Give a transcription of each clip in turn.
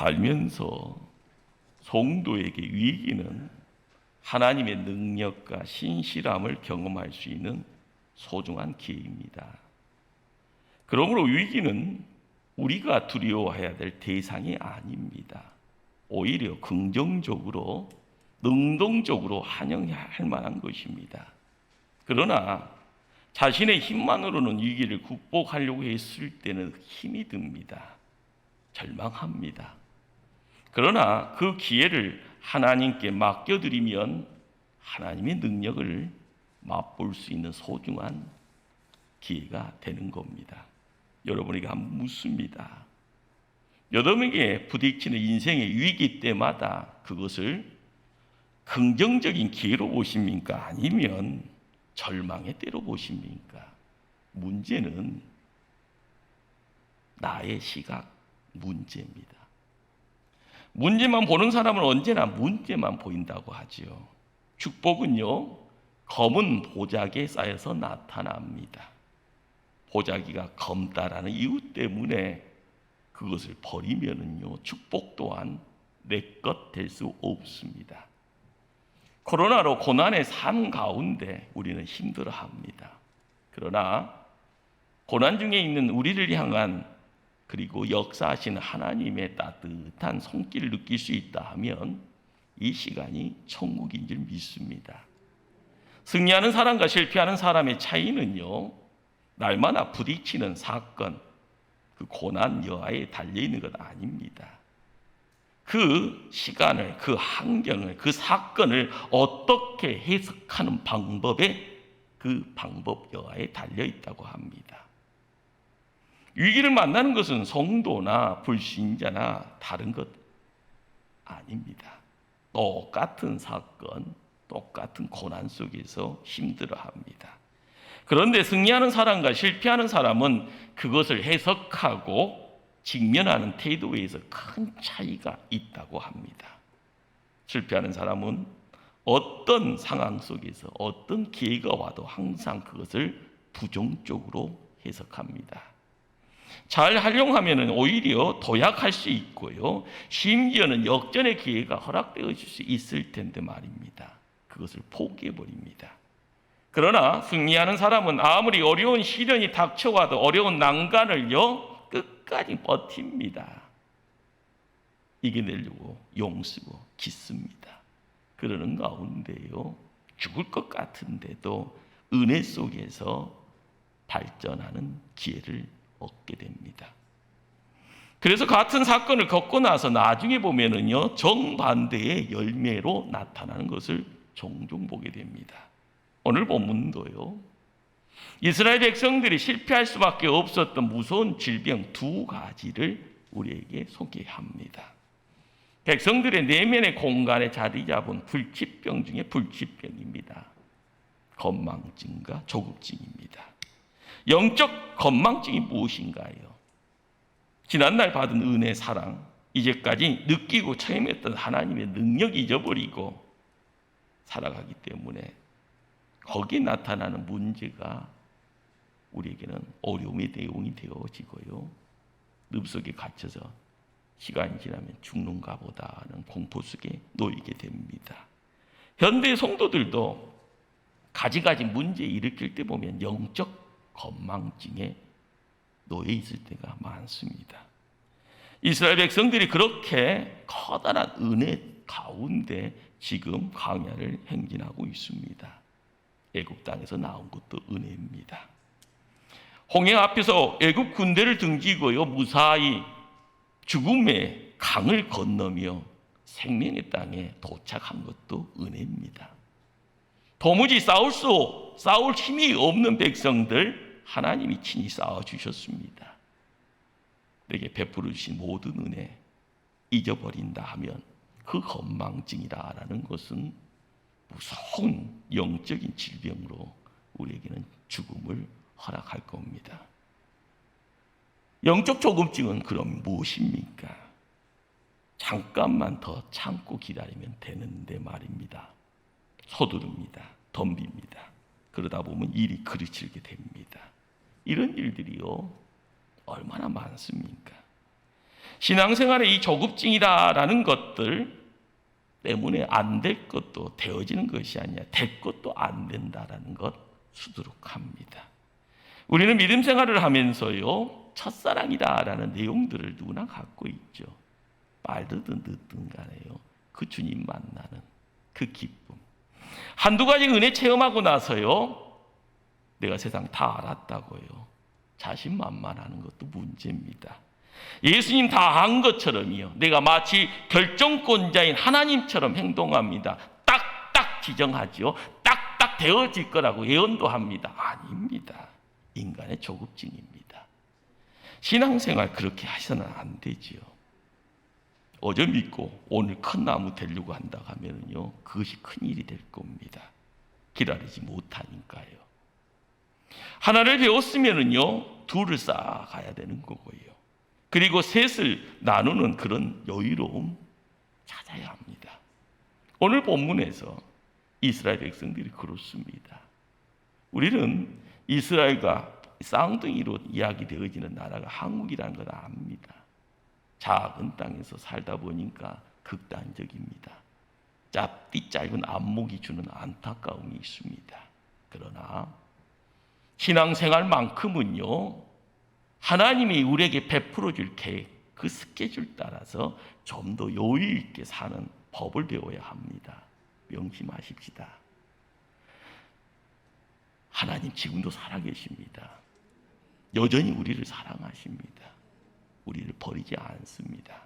살면서 성도에게 위기는 하나님의 능력과 신실함을 경험할 수 있는 소중한 기회입니다. 그러므로 위기는 우리가 두려워해야 될 대상이 아닙니다. 오히려 긍정적으로, 능동적으로 환영할 만한 것입니다. 그러나 자신의 힘만으로는 위기를 극복하려고 했을 때는 힘이 듭니다. 절망합니다. 그러나 그 기회를 하나님께 맡겨드리면 하나님의 능력을 맛볼 수 있는 소중한 기회가 되는 겁니다. 여러분에게 한번 묻습니다. 여러분에게 부딪히는 인생의 위기 때마다 그것을 긍정적인 기회로 보십니까? 아니면 절망의 때로 보십니까? 문제는 나의 시각 문제입니다. 문제만 보는 사람은 언제나 문제만 보인다고 하지요. 축복은요, 검은 보자기에 쌓여서 나타납니다. 보자기가 검다라는 이유 때문에 그것을 버리면은요, 축복 또한 내 것 될 수 없습니다. 코로나로 고난의 삶 가운데 우리는 힘들어 합니다. 그러나 고난 중에 있는 우리를 향한 그리고 역사하시는 하나님의 따뜻한 손길을 느낄 수 있다 하면 이 시간이 천국인 줄 믿습니다. 승리하는 사람과 실패하는 사람의 차이는요, 날마다 부딪히는 사건, 그 고난 여하에 달려 있는 것 아닙니다. 그 시간을, 그 환경을, 그 사건을 어떻게 해석하는 방법에 그 방법 여하에 달려 있다고 합니다. 위기를 만나는 것은 성도나 불신자나 다른 것 아닙니다. 똑같은 사건, 똑같은 고난 속에서 힘들어 합니다. 그런데 승리하는 사람과 실패하는 사람은 그것을 해석하고 직면하는 태도에서 큰 차이가 있다고 합니다. 실패하는 사람은 어떤 상황 속에서 어떤 기회가 와도 항상 그것을 부정적으로 해석합니다. 잘 활용하면 오히려 도약할 수 있고요. 심지어는 역전의 기회가 허락되어 줄수 있을 텐데 말입니다. 그것을 포기해 버립니다. 그러나 승리하는 사람은 아무리 어려운 시련이 닥쳐와도 어려운 난간을요 끝까지 버팁니다. 이겨내려고 용쓰고 기습니다. 그러는 가운데요 죽을 것 같은데도 은혜 속에서 발전하는 기회를 얻게 됩니다. 그래서 같은 사건을 겪고 나서 나중에 보면은요 정반대의 열매로 나타나는 것을 종종 보게 됩니다. 오늘 본문도요. 이스라엘 백성들이 실패할 수밖에 없었던 무서운 질병 두 가지를 우리에게 소개합니다. 백성들의 내면의 공간에 자리 잡은 불치병 중에 불치병입니다. 건망증과 조급증입니다. 영적 건망증이 무엇인가요? 지난날 받은 은혜, 사랑, 이제까지 느끼고 체험했던 하나님의 능력 잊어버리고 살아가기 때문에 거기에 나타나는 문제가 우리에게는 어려움의 내용이 되어지고요. 늪 속에 갇혀서 시간이 지나면 죽는가 보다 하는 공포 속에 놓이게 됩니다. 현대 성도들도 가지가지 문제 일으킬 때 보면 영적 건망증에 놓여 있을 때가 많습니다. 이스라엘 백성들이 그렇게 커다란 은혜 가운데 지금 광야를 행진하고 있습니다. 애굽 땅에서 나온 것도 은혜입니다. 홍해 앞에서 애굽 군대를 등지고요 무사히 죽음의 강을 건너며 생명의 땅에 도착한 것도 은혜입니다. 도무지 싸울 수 싸울 힘이 없는 백성들 하나님이 친히 싸워 주셨습니다. 내게 베풀어 주신 모든 은혜 잊어버린다 하면 그 건망증이다라는 것은 무서운 영적인 질병으로 우리에게는 죽음을 허락할 겁니다. 영적 조급증은 그럼 무엇입니까? 잠깐만 더 참고 기다리면 되는데 말입니다. 서두릅니다. 덤빕니다. 그러다 보면 일이 그르치게 됩니다. 이런 일들이요 얼마나 많습니까? 신앙생활의 이 조급증이다라는 것들 때문에 안 될 것도 되어지는 것이 아니야. 될 것도 안 된다라는 것 수두룩합니다. 우리는 믿음 생활을 하면서요. 첫사랑이다라는 내용들을 누구나 갖고 있죠. 말든 듣든 간에요. 그 주님 만나는 그 기쁨. 한두 가지 은혜 체험하고 나서요. 내가 세상 다 알았다고요. 자신만만하는 것도 문제입니다. 예수님 다 한 것처럼이요. 내가 마치 결정권자인 하나님처럼 행동합니다. 딱딱 지정하지요. 딱딱 되어질 거라고 예언도 합니다. 아닙니다. 인간의 조급증입니다. 신앙생활 그렇게 하셔는 안 되지요. 어제 믿고 오늘 큰 나무 되려고 한다 하면요. 그것이 큰 일이 될 겁니다. 기다리지 못하니까요. 하나를 배웠으면은요. 둘을 쌓아가야 되는 거고요. 그리고 셋을 나누는 그런 여유로움 찾아야 합니다. 오늘 본문에서 이스라엘 백성들이 그렇습니다. 우리는 이스라엘과 쌍둥이로 이야기되어지는 나라가 한국이라는 걸 압니다. 작은 땅에서 살다 보니까 극단적입니다. 짧디 짧은 안목이 주는 안타까움이 있습니다. 그러나 신앙생활만큼은요, 하나님이 우리에게 베풀어 줄 계획, 그 스케줄 따라서 좀 더 여유 있게 사는 법을 배워야 합니다. 명심하십시다. 하나님 지금도 살아계십니다. 여전히 우리를 사랑하십니다. 우리를 버리지 않습니다.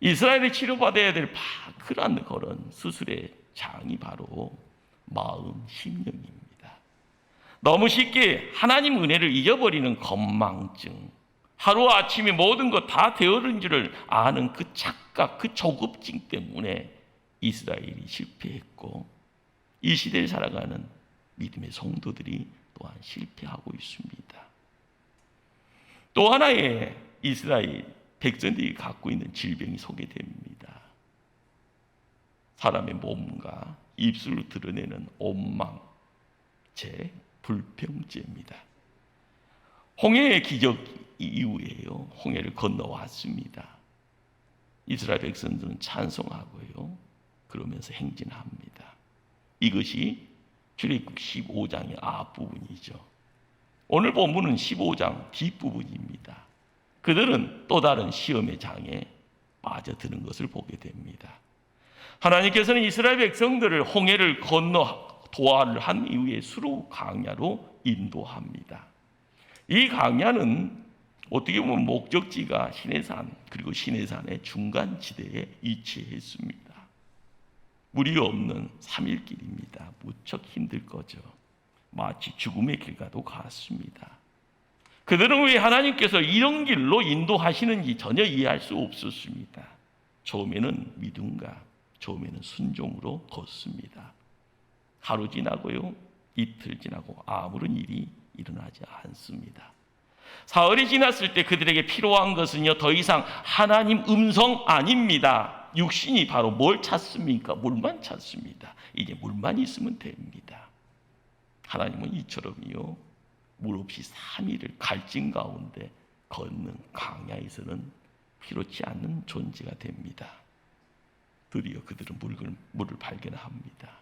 이스라엘이 치료받아야 될 그런 그런 수술의 장이 바로 마음 심령입니다. 너무 쉽게 하나님 은혜를 잊어버리는 건망증, 하루 아침에 모든 것 다 되어른 줄을 아는 그 착각, 그 조급증 때문에 이스라엘이 실패했고 이 시대를 살아가는 믿음의 성도들이 또한 실패하고 있습니다. 또 하나의 이스라엘 백성들이 갖고 있는 질병이 소개됩니다. 사람의 몸과 입술로 드러내는 온망, 제 불평죄입니다. 홍해의 기적 이후에요. 홍해를 건너왔습니다. 이스라엘 백성들은 찬송하고요. 그러면서 행진합니다. 이것이 출애굽 15장의 앞부분이죠. 오늘 본문은 15장 뒷부분입니다. 그들은 또 다른 시험의 장에 빠져드는 것을 보게 됩니다. 하나님께서는 이스라엘 백성들을 홍해를 건너 도하를 한 이후에 수로 강야로 인도합니다. 이 강야는 어떻게 보면 목적지가 시내산 그리고 시내산의 중간 지대에 위치했습니다. 물이 없는 3일 길입니다. 무척 힘들 거죠. 마치 죽음의 길과도 같습니다. 그들은 왜 하나님께서 이런 길로 인도하시는지 전혀 이해할 수 없었습니다. 처음에는 믿음과 처음에는 순종으로 걷습니다. 하루 지나고요, 이틀 지나고 아무런 일이 일어나지 않습니다. 사흘이 지났을 때 그들에게 필요한 것은요, 더 이상 하나님 음성 아닙니다. 육신이 바로 뭘 찾습니까? 물만 찾습니다. 이제 물만 있으면 됩니다. 하나님은 이처럼요, 물 없이 3일을 갈증 가운데 걷는 강야에서는 필요치 않는 존재가 됩니다. 드디어 그들은 물을, 물을 발견합니다.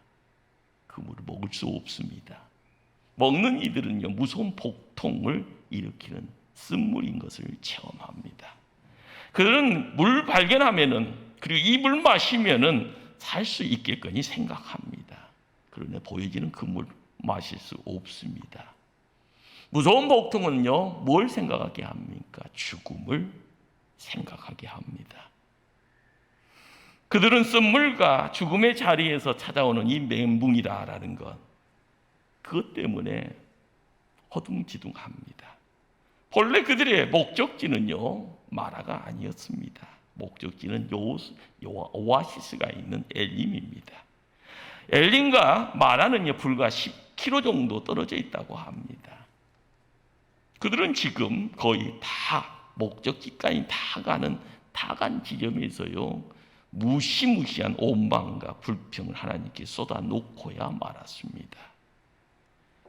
그 물을 먹을 수 없습니다. 먹는 이들은요, 무서운 복통을 일으키는 쓴물인 것을 체험합니다. 그들은 물 발견하면은 그리고 이 물 마시면은 살 수 있겠거니 생각합니다. 그러나 보여지는 그 물 마실 수 없습니다. 무서운 복통은요, 뭘 생각하게 합니까? 죽음을 생각하게 합니다. 그들은 쓴물과 죽음의 자리에서 찾아오는 이 멘붕이라라는 것, 그것 때문에 허둥지둥합니다. 본래 그들의 목적지는요, 마라가 아니었습니다. 목적지는 요, 요 오아시스가 있는 엘림입니다. 엘림과 마라는요, 불과 10km 정도 떨어져 있다고 합니다. 그들은 지금 거의 다 목적지까지 다 가는 다 간 지점에서요, 무시무시한 온방과 불평을 하나님께 쏟아놓고야 말았습니다.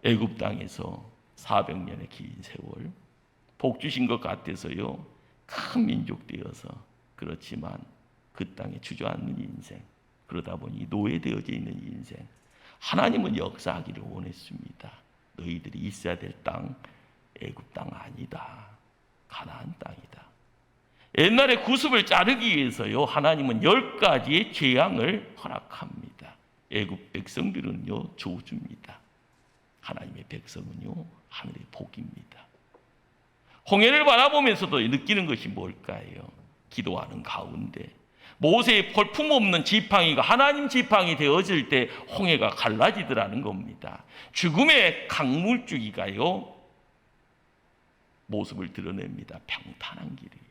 애굽 땅에서 400년의 긴 세월 복 주신 것 같아서요. 큰 민족 되어서 그렇지만 그 땅에 주저앉는 인생 그러다 보니 노예되어져 있는 인생 하나님은 역사하기를 원했습니다. 너희들이 있어야 될 땅 애굽 땅 아니다. 가나안 땅이다. 옛날에 구습을 자르기 위해서요 하나님은 열 가지의 재앙을 허락합니다. 애굽 백성들은요 저주입니다. 하나님의 백성은요 하늘의 복입니다. 홍해를 바라보면서도 느끼는 것이 뭘까요? 기도하는 가운데 모세의 볼품 없는 지팡이가 하나님 지팡이 되어질 때 홍해가 갈라지더라는 겁니다. 죽음의 강물줄기가요 모습을 드러냅니다. 평탄한 길이.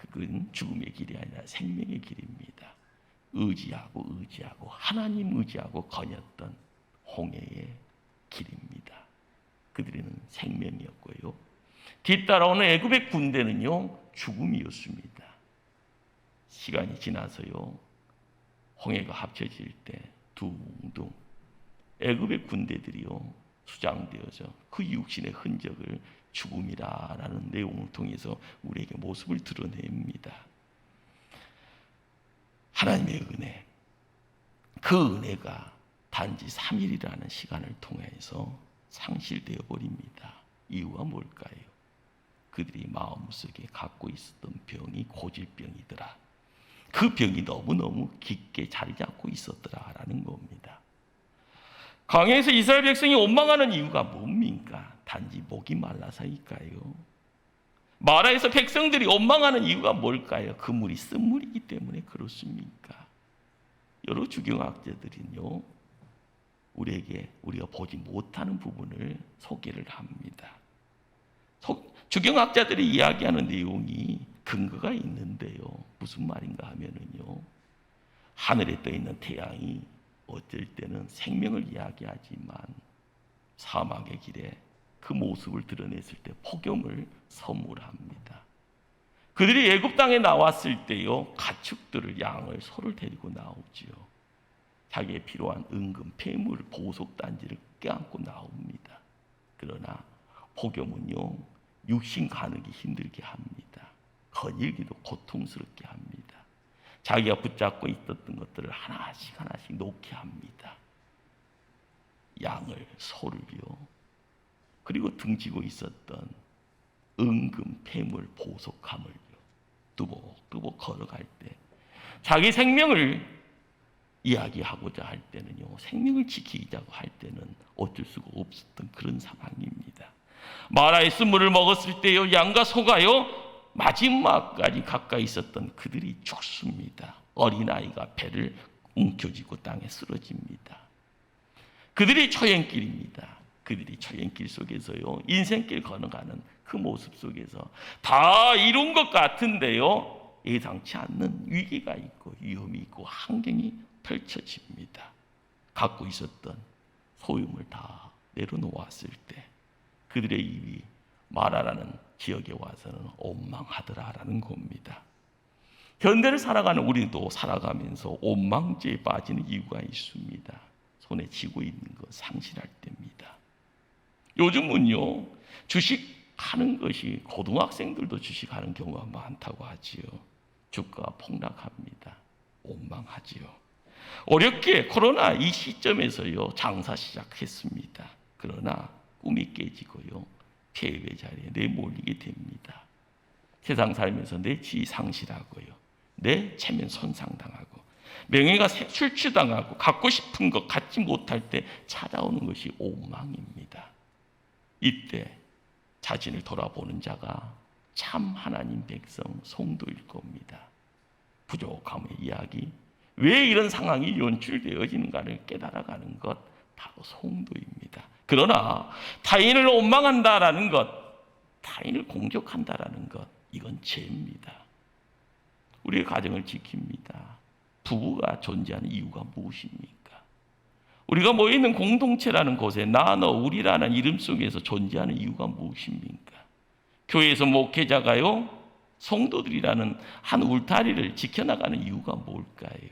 그건 죽음의 길이 아니라 생명의 길입니다. 의지하고 의지하고 하나님 의지하고 거녔던 홍해의 길입니다. 그들은 생명이었고요. 뒤따라오는 애굽의 군대는요 죽음이었습니다. 시간이 지나서요 홍해가 합쳐질 때 둥둥 애굽의 군대들이요 수장되어져 그 육신의 흔적을 죽음이라라는 내용을 통해서 우리에게 모습을 드러냅니다. 하나님의 은혜, 그 은혜가 단지 3일이라는 시간을 통해서 상실되어 버립니다. 이유가 뭘까요? 그들이 마음속에 갖고 있었던 병이 고질병이더라. 그 병이 너무너무 깊게 자리 잡고 있었더라라는 겁니다. 강에서 이스라엘 백성이 원망하는 이유가 뭡니까? 단지 목이 말라서일까요? 마라에서 백성들이 원망하는 이유가 뭘까요? 그 물이 쓴 물이기 때문에 그렇습니까? 여러 주경학자들은요, 우리에게 우리가 보지 못하는 부분을 소개를 합니다. 소- 주경학자들이 이야기하는 내용이 근거가 있는데요. 무슨 말인가 하면은요, 하늘에 떠 있는 태양이 어쩔 때는 생명을 이야기하지만 사막의 길에 그 모습을 드러냈을 때 폭염을 선물합니다. 그들이 애굽 땅에 나왔을 때요 가축들을 양을 소를 데리고 나오지요. 자기의 필요한 은금 폐물 보석 단지를 껴안고 나옵니다. 그러나 폭염은요 육신 가누기 힘들게 합니다. 거닐기도 고통스럽게 합니다. 자기가 붙잡고 있었던 것들을 하나씩 하나씩 놓게 합니다. 양을 소를요. 그리고 등지고 있었던 은금 폐물 보석함을요. 뚜벅뚜벅 걸어갈 때 자기 생명을 이야기하고자 할 때는요. 생명을 지키자고 할 때는 어쩔 수가 없었던 그런 상황입니다. 마라의 쓴물을 먹었을 때요. 양과 소가요. 마지막까지 가까이 있었던 그들이 죽습니다. 어린아이가 배를 움켜쥐고 땅에 쓰러집니다. 그들이 초행길입니다. 그들이 초행길 속에서요. 인생길 걸어가는 그 모습 속에서 다 이룬 것 같은데요. 예상치 않는 위기가 있고 위험이 있고 환경이 펼쳐집니다. 갖고 있었던 소유물 다 내려놓았을 때 그들의 입이 마라라는 지역에 와서는 원망하더라라는 겁니다. 현대를 살아가는 우리도 살아가면서 원망죄에 빠지는 이유가 있습니다. 손에 쥐고 있는 것 상실할 때입니다. 요즘은요 주식하는 것이 고등학생들도 주식하는 경우가 많다고 하지요. 주가가 폭락합니다. 원망하지요. 어렵게 코로나 이 시점에서요 장사 시작했습니다. 그러나 꿈이 깨지고요 폐회 자리에 내몰리게 됩니다. 세상 살면서 내 지위 상실하고요 내 체면 손상당하고 명예가 출취당하고 갖고 싶은 것 갖지 못할 때 찾아오는 것이 오망입니다. 이때 자신을 돌아보는 자가 참 하나님 백성 성도일 겁니다. 부족함의 이야기, 왜 이런 상황이 연출되어지는가를 깨달아가는 것 바로 성도입니다. 그러나 타인을 원망한다라는 것, 타인을 공격한다라는 것, 이건 죄입니다. 우리의 가정을 지킵니다. 부부가 존재하는 이유가 무엇입니까? 우리가 모여 있는 공동체라는 곳에 나, 너, 우리라는 이름 속에서 존재하는 이유가 무엇입니까? 교회에서 목회자가요, 성도들이라는 한 울타리를 지켜나가는 이유가 뭘까요?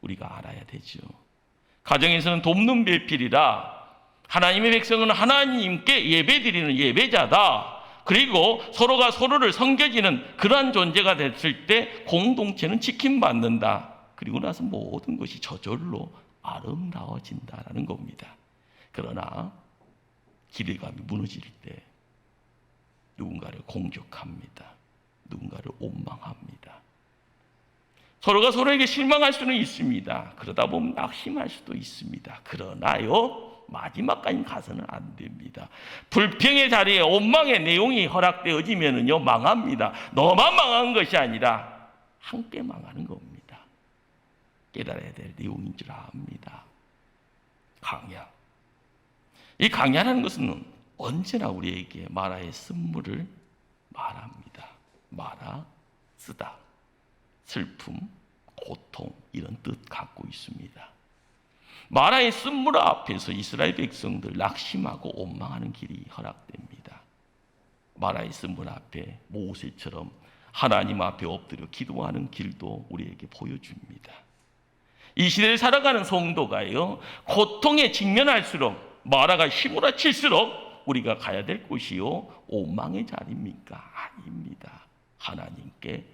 우리가 알아야 되죠. 가정에서는 돕는 배필이라 하나님의 백성은 하나님께 예배드리는 예배자다. 그리고 서로가 서로를 섬겨지는 그러한 존재가 됐을 때 공동체는 지킴받는다. 그리고 나서 모든 것이 저절로 아름다워진다라는 겁니다. 그러나 기대감이 무너질 때 누군가를 공격합니다. 누군가를 원망합니다. 서로가 서로에게 실망할 수는 있습니다. 그러다 보면 낙심할 수도 있습니다. 그러나요, 마지막까지 가서는 안 됩니다. 불평의 자리에 원망의 내용이 허락되어지면요, 망합니다. 너만 망한 것이 아니라 함께 망하는 겁니다. 깨달아야 될 내용인 줄 압니다. 강야. 이 강야라는 것은 언제나 우리에게 마라의 쓴물을 말합니다. 마라, 쓰다. 슬픔, 고통 이런 뜻 갖고 있습니다. 마라의 쓴물 앞에서 이스라엘 백성들 낙심하고 원망하는 길이 허락됩니다. 마라의 쓴물 앞에 모세처럼 하나님 앞에 엎드려 기도하는 길도 우리에게 보여줍니다. 이 시대를 살아가는 성도가요 고통에 직면할수록 마라가 휘몰아칠수록 우리가 가야 될 곳이요 원망의 자리입니까? 아닙니다. 하나님께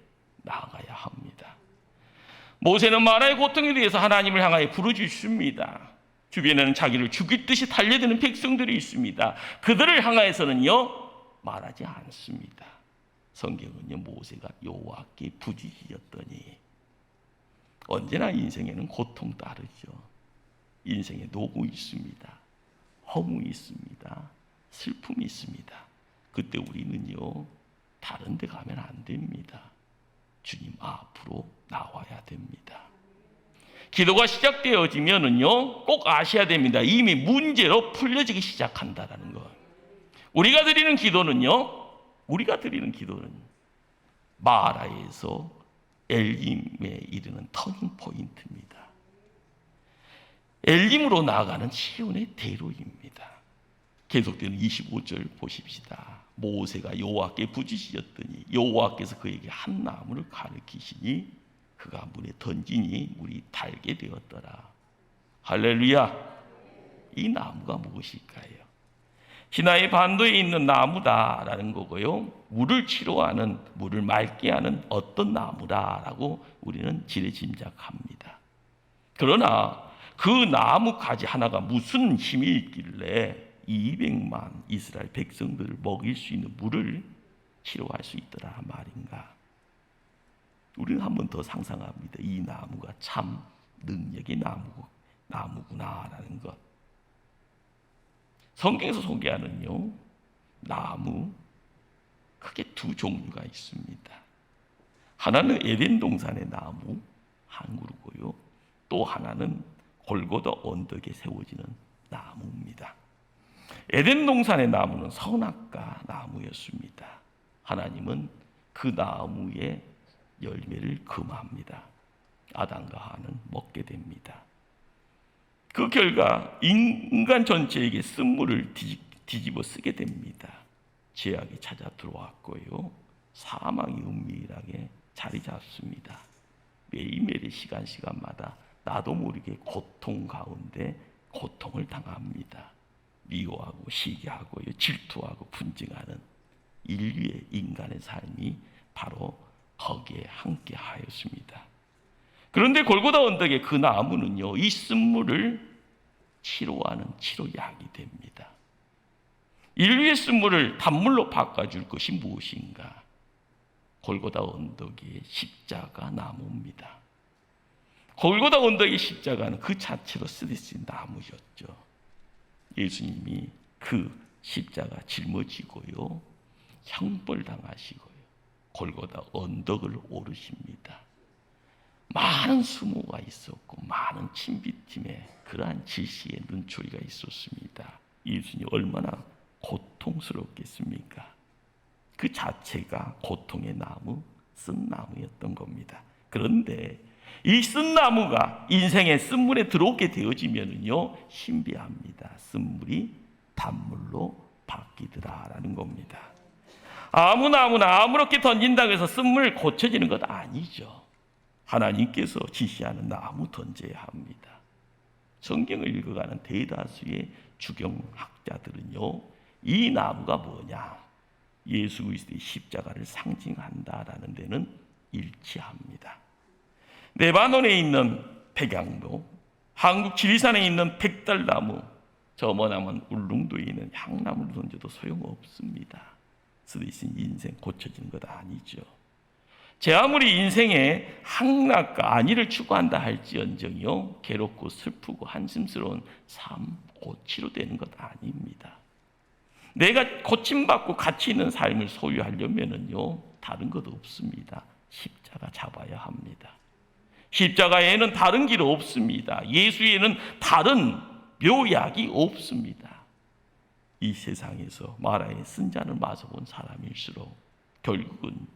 나아가야 합니다. 모세는 마라의 고통에 대해서 하나님을 향하여 부르짖습니다. 주변에는 자기를 죽일 듯이 달려드는 백성들이 있습니다. 그들을 향하여서는요 말하지 않습니다. 성경은요 모세가 여호와께 부지짖었더니 언제나 인생에는 고통 따르죠. 인생에 노고 있습니다. 허무 있습니다. 슬픔이 있습니다. 그때 우리는요 다른 데 가면 안 됩니다. 주님 앞으로 나와야 됩니다. 기도가 시작되어지면은요, 꼭 아셔야 됩니다. 이미 문제로 풀려지기 시작한다라는 것. 우리가 드리는 기도는요, 우리가 드리는 기도는 마라에서 엘림에 이르는 터닝 포인트입니다. 엘림으로 나아가는 시온의 대로입니다. 계속되는 25절 보십시다. 모세가 여호와께 부지짖었더니 여호와께서 그에게 한 나무를 가르치시니 그가 물에 던지니 물이 달게 되었더라. 할렐루야. 이 나무가 무엇일까요? 시나의 반도에 있는 나무다라는 거고요. 물을 치료하는 물을 맑게 하는 어떤 나무다라고 우리는 지레 짐작합니다. 그러나 그 나무 가지 하나가 무슨 힘이 있길래 200만 이스라엘 백성들을 먹일 수 있는 물을 치료할 수 있더라 말인가? 우리는 한 번 더 상상합니다. 이 나무가 참 능력의 나무, 나무구나라는 것. 성경에서 소개하는요, 나무, 크게 두 종류가 있습니다. 하나는 에덴 동산의 나무, 한 그루고요. 또 하나는 골고다 언덕에 세워지는 나무입니다. 에덴 동산의 나무는 선악과 나무였습니다. 하나님은 그 나무의 열매를 금합니다. 아담과 하는 먹게 됩니다. 그 결과 인간 전체에게 쓴물을 뒤집어 쓰게 됩니다. 죄악이 찾아 들어왔고요. 사망이 은밀하게 자리 잡습니다. 매일매일 시간 시간마다 나도 모르게 고통 가운데 고통을 당합니다. 미워하고 시기하고 질투하고 분쟁하는 인류의 인간의 삶이 바로 거기에 함께 하였습니다. 그런데 골고다 언덕의 그 나무는요, 이 쓴물을 치료하는 치료약이 됩니다. 인류의 쓴물을 단물로 바꿔줄 것이 무엇인가? 골고다 언덕의 십자가 나무입니다. 골고다 언덕의 십자가는 그 자체로 쓰러진 나무였죠. 예수님이 그 십자가 짊어지고요. 형벌 당하시고요. 골고다 언덕을 오르십니다. 많은 수모가 있었고 많은 친비팀에 그러한 질시의 눈초리가 있었습니다. 예수님 얼마나 고통스럽겠습니까? 그 자체가 고통의 나무, 쓴 나무였던 겁니다. 그런데 이 쓴나무가 인생의 쓴물에 들어오게 되어지면은요 신비합니다. 쓴물이 단물로 바뀌더라라는 겁니다. 아무나 아무나 아무렇게 던진다고 해서 쓴물 고쳐지는 것 아니죠. 하나님께서 지시하는 나무 던져야 합니다. 성경을 읽어가는 대다수의 주경학자들은요, 이 나무가 뭐냐? 예수 그리스도의 십자가를 상징한다라는 데는 일치합니다. 레바논에 있는 백양로, 한국 지리산에 있는 백달나무, 저 머나먼 울릉도에 있는 향나무를 던져도 소용없습니다. 쓰디신 인생 고쳐지는 것 아니죠. 제 아무리 인생에 항락과 안위를 추구한다 할지언정요 괴롭고 슬프고 한심스러운 삶 고치로 되는 것 아닙니다. 내가 고침받고 가치 있는 삶을 소유하려면은요 다른 것 없습니다. 십자가 잡아야 합니다. 십자가에는 다른 길 없습니다. 예수에는 다른 묘약이 없습니다. 이 세상에서 마라의 쓴잔을 마셔본 사람일수록 결국은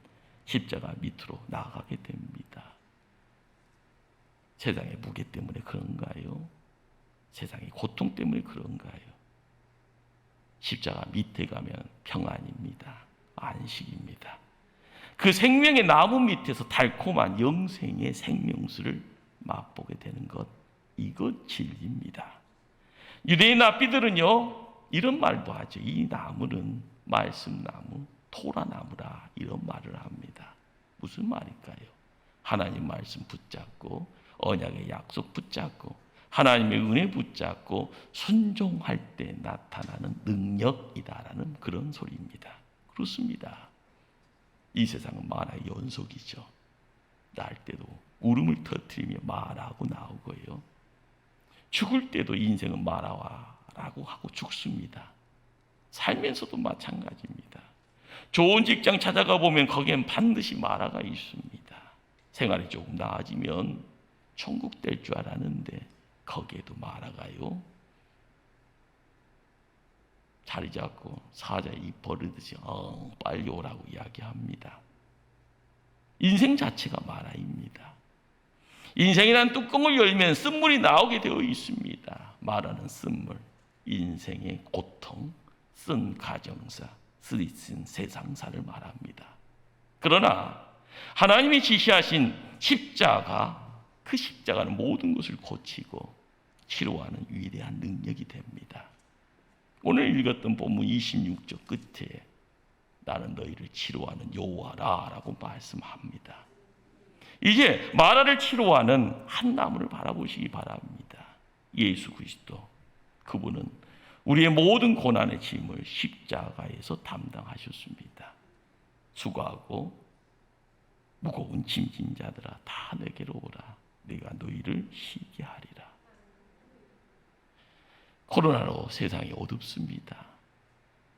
십자가 밑으로 나가게 됩니다. 세상의 무게 때문에 그런가요? 세상의 고통 때문에 그런가요? 십자가 밑에 가면 평안입니다. 안식입니다. 그 생명의 나무 밑에서 달콤한 영생의 생명수를 맛보게 되는 것, 이것 진리입니다. 유대인 납비들은요, 이런 말도 하죠. 이 나무는 말씀나무, 토라나무라 이런 말을 합니다. 무슨 말일까요? 하나님 말씀 붙잡고 언약의 약속 붙잡고 하나님의 은혜 붙잡고 순종할 때 나타나는 능력이다라는 그런 소리입니다. 그렇습니다. 이 세상은 마라의 연속이죠. 날 때도 울음을 터뜨리며 마라고 나오고요. 죽을 때도 인생은 마라와라고 하고 죽습니다. 살면서도 마찬가지입니다. 좋은 직장 찾아가 보면 거기엔 반드시 마라가 있습니다. 생활이 조금 나아지면 천국 될 줄 알았는데 거기에도 마라가요. 자리 잡고 사자의 입 버르듯이 어, 빨리 오라고 이야기합니다. 인생 자체가 마라입니다. 인생이란 뚜껑을 열면 쓴물이 나오게 되어 있습니다. 마라는 쓴물, 인생의 고통, 쓴 가정사, 쓰리쓴 세상사를 말합니다. 그러나 하나님이 지시하신 십자가, 그 십자가는 모든 것을 고치고 치료하는 위대한 능력이 됩니다. 오늘 읽었던 본문 26절 끝에 나는 너희를 치료하는 여호와라라고 말씀합니다. 이제 마라를 치료하는 한 나무를 바라보시기 바랍니다. 예수 그리스도 그분은 우리의 모든 고난의 짐을 십자가에서 담당하셨습니다. 수고하고 무거운 짐진 자들아 다 내게로 오라. 내가 너희를 쉬게 하리라. 코로나로 세상이 어둡습니다.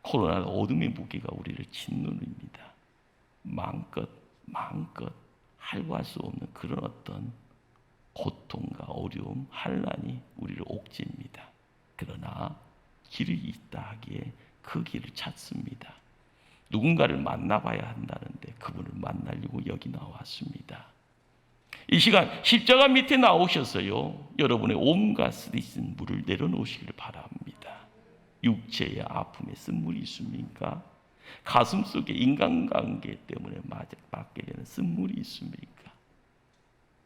코로나는 어둠의 무게가 우리를 짓누릅니다. 마음껏 마음껏 할구할 수 없는 그런 어떤 고통과 어려움, 환란이 우리를 옥죄입니다. 그러나 길이 있다 하기에 그 길을 찾습니다. 누군가를 만나봐야 한다는데 그분을 만나려고 여기 나왔습니다. 이 시간 십자가 밑에 나오셔서요. 여러분의 온갖 쓰디쓴 물을 내려놓으시기를 바랍니다. 육체의 아픔에 쓴물이 있습니까? 가슴 속에 인간관계 때문에 맞게 되는 쓴물이 있습니까?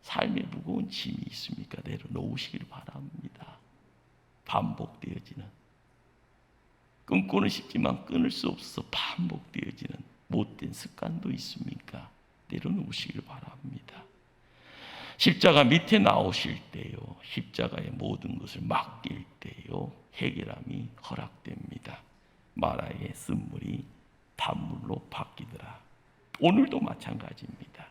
삶의 무거운 짐이 있습니까? 내려놓으시기를 바랍니다. 반복되어지는 끊고는 싶지만 끊을 수 없어서 반복되어지는 못된 습관도 있습니까? 내려놓으시기를 바랍니다. 십자가 밑에 나오실 때요, 십자가의 모든 것을 맡길 때요, 해결함이 허락됩니다. 마라의 쓴물이 단물로 바뀌더라. 오늘도 마찬가지입니다.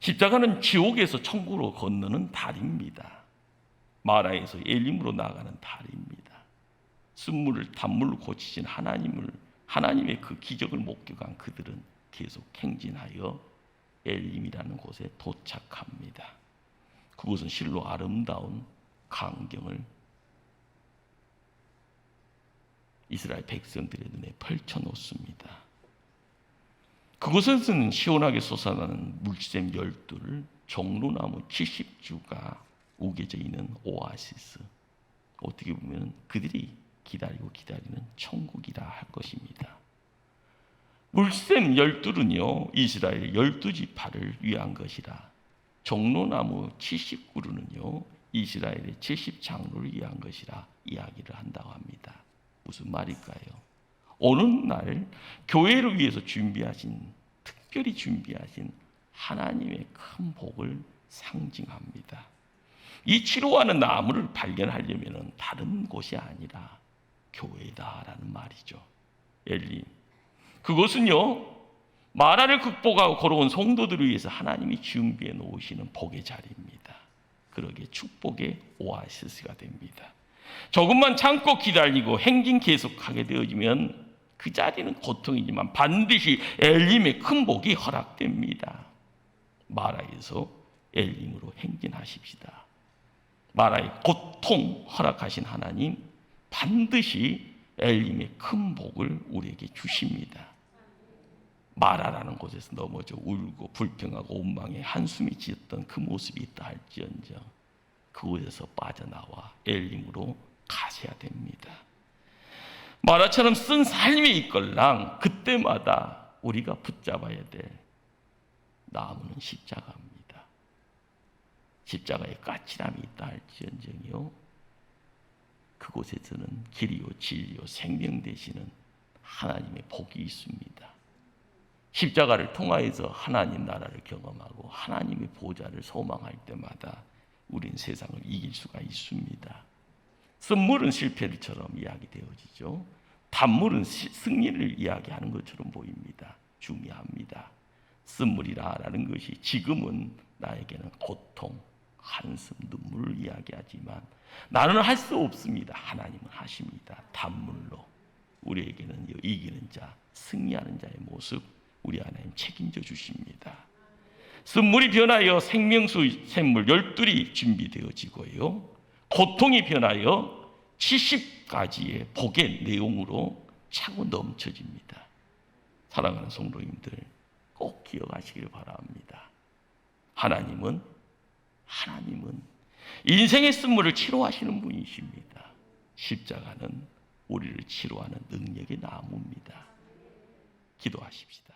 십자가는 지옥에서 천국으로 건너는 다리입니다. 마라에서 엘림으로 나가는 다리입니다. 쓴물을 단물로 고치신 하나님을 하나님의 그 기적을 목격한 그들은 계속 행진하여 엘림이라는 곳에 도착합니다. 그곳은 실로 아름다운 광경을 이스라엘 백성들의 눈에 펼쳐 놓습니다. 그곳에서는 시원하게 솟아나는 물샘 열둘, 종로나무 70주가 우겨져 있는 오아시스. 어떻게 보면 그들이 기다리고 기다리는 천국이라 할 것입니다. 물샘 열둘은요 이스라엘 열두 지파를 위한 것이라 종로나무 70그루는요 이스라엘의 70장로를 위한 것이라 이야기를 한다고 합니다. 무슨 말일까요? 오는 날 교회를 위해서 준비하신 특별히 준비하신 하나님의 큰 복을 상징합니다. 이 치료하는 나무를 발견하려면 다른 곳이 아니라 교회다라는 말이죠. 엘림. 그것은요, 마라를 극복하고 걸어온 성도들을 위해서 하나님이 준비해 놓으시는 복의 자리입니다. 그러게 축복의 오아시스가 됩니다. 조금만 참고 기다리고 행진 계속하게 되어지면 그 자리는 고통이지만 반드시 엘림의 큰 복이 허락됩니다. 마라에서 엘림으로 행진하십시다. 마라의 고통 허락하신 하나님 반드시 엘림의 큰 복을 우리에게 주십니다. 마라라는 곳에서 넘어져 울고 불평하고 원망에 한숨이 지었던 그 모습이 있다 할지언정 그곳에서 빠져나와 엘림으로 가셔야 됩니다. 마라처럼 쓴 삶이 있걸랑 그때마다 우리가 붙잡아야 될 나무는 십자가입니다. 십자가에 까칠함이 있다 할지언정이요. 그곳에서는 길이요 진리요 생명 되시는 하나님의 복이 있습니다. 십자가를 통하여서 하나님 나라를 경험하고 하나님의 보좌를 소망할 때마다 우린 세상을 이길 수가 있습니다. 쓴물은 실패처럼 이야기되어지죠. 단물은 시- 승리를 이야기하는 것처럼 보입니다. 중요합니다. 쓴물이라라는 것이 지금은 나에게는 고통, 한숨, 눈물을 이야기하지만 나는 할 수 없습니다. 하나님은 하십니다. 단물로 우리에게는 이 이기는 자, 승리하는 자의 모습 우리 하나님 책임져 주십니다. 쓴물이 변하여 생명수 샘물 열둘이 준비되어지고요. 고통이 변하여 70가지의 복의 내용으로 차고 넘쳐집니다. 사랑하는 성도님들 꼭 기억하시길 바랍니다. 하나님은 하나님은 인생의 쓴물을 치료하시는 분이십니다. 십자가는 우리를 치료하는 능력의 나무입니다. 기도하십시다.